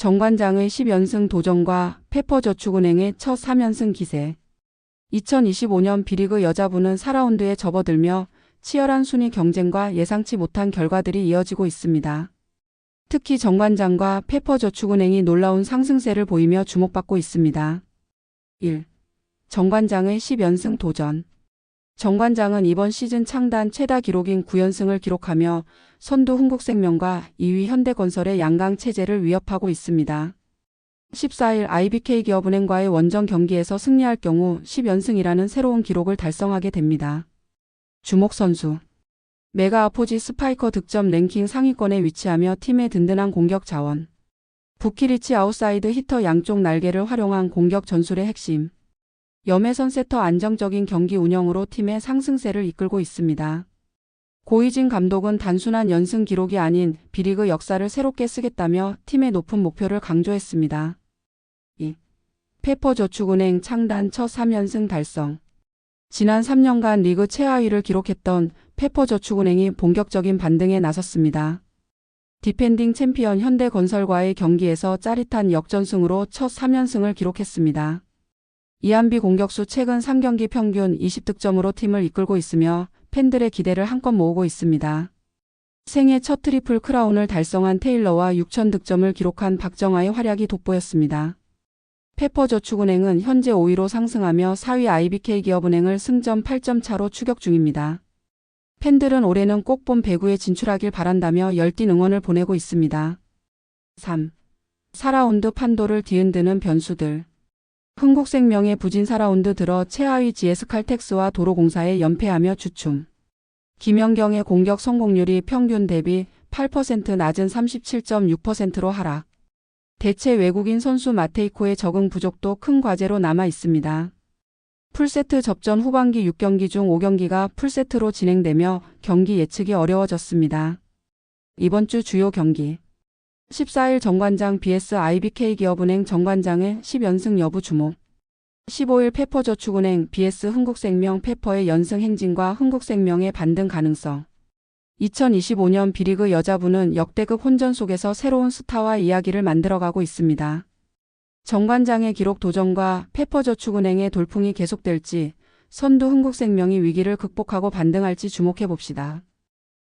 정관장의 10연승 도전과 페퍼저축은행의 첫 3연승 기세. 2025년 비리그 여자부는 4라운드에 접어들며 치열한 순위 경쟁과 예상치 못한 결과들이 이어지고 있습니다. 특히 정관장과 페퍼저축은행이 놀라운 상승세를 보이며 주목받고 있습니다. 1. 정관장의 10연승 도전. 정관장은 이번 시즌 창단 최다 기록인 9연승을 기록하며 선두 흥국생명과 2위 현대건설의 양강 체제를 위협하고 있습니다. 14일 IBK 기업은행과의 원정 경기에서 승리할 경우 10연승이라는 새로운 기록을 달성하게 됩니다. 주목 선수 메가 아포지 스파이커 득점 랭킹 상위권에 위치하며 팀의 든든한 공격 자원. 부키리치 아웃사이드 히터 양쪽 날개를 활용한 공격 전술의 핵심. 염혜선 세터 안정적인 경기 운영으로 팀의 상승세를 이끌고 있습니다. 고이진 감독은 단순한 연승 기록이 아닌 비리그 역사를 새롭게 쓰겠다며 팀의 높은 목표를 강조했습니다. 2. 페퍼저축은행 창단 첫 3연승 달성. 지난 3년간 리그 최하위를 기록했던 페퍼저축은행이 본격적인 반등에 나섰습니다. 디펜딩 챔피언 현대건설과의 경기에서 짜릿한 역전승으로 첫 3연승을 기록했습니다. 이한비 공격수 최근 3경기 평균 20득점으로 팀을 이끌고 있으며 팬들의 기대를 한껏 모으고 있습니다. 생애 첫 트리플 크라운을 달성한 테일러와 6천 득점을 기록한 박정아의 활약이 돋보였습니다. 페퍼저축은행은 현재 5위로 상승하며 4위 IBK 기업은행을 승점 8점 차로 추격 중입니다. 팬들은 올해는 꼭 본 배구에 진출하길 바란다며 열띤 응원을 보내고 있습니다. 3. 4라운드 판도를 뒤흔드는 변수들. 흥국생명의 부진 4라운드 들어 최하위 GS 칼텍스와 도로공사에 연패하며 주춤. 김연경의 공격 성공률이 평균 대비 8% 낮은 37.6%로 하락. 대체 외국인 선수 마테이코의 적응 부족도 큰 과제로 남아 있습니다. 풀세트 접전 후반기 6경기 중 5경기가 풀세트로 진행되며 경기 예측이 어려워졌습니다. 이번 주 주요 경기 14일 정관장 BS IBK 기업은행 정관장의 10연승 여부 주목 15일 페퍼저축은행 BS 흥국생명 페퍼의 연승 행진과 흥국생명의 반등 가능성 2025년 비리그 여자부는 역대급 혼전 속에서 새로운 스타와 이야기를 만들어가고 있습니다. 정관장의 기록 도전과 페퍼저축은행의 돌풍이 계속될지 선두 흥국생명이 위기를 극복하고 반등할지 주목해 봅시다.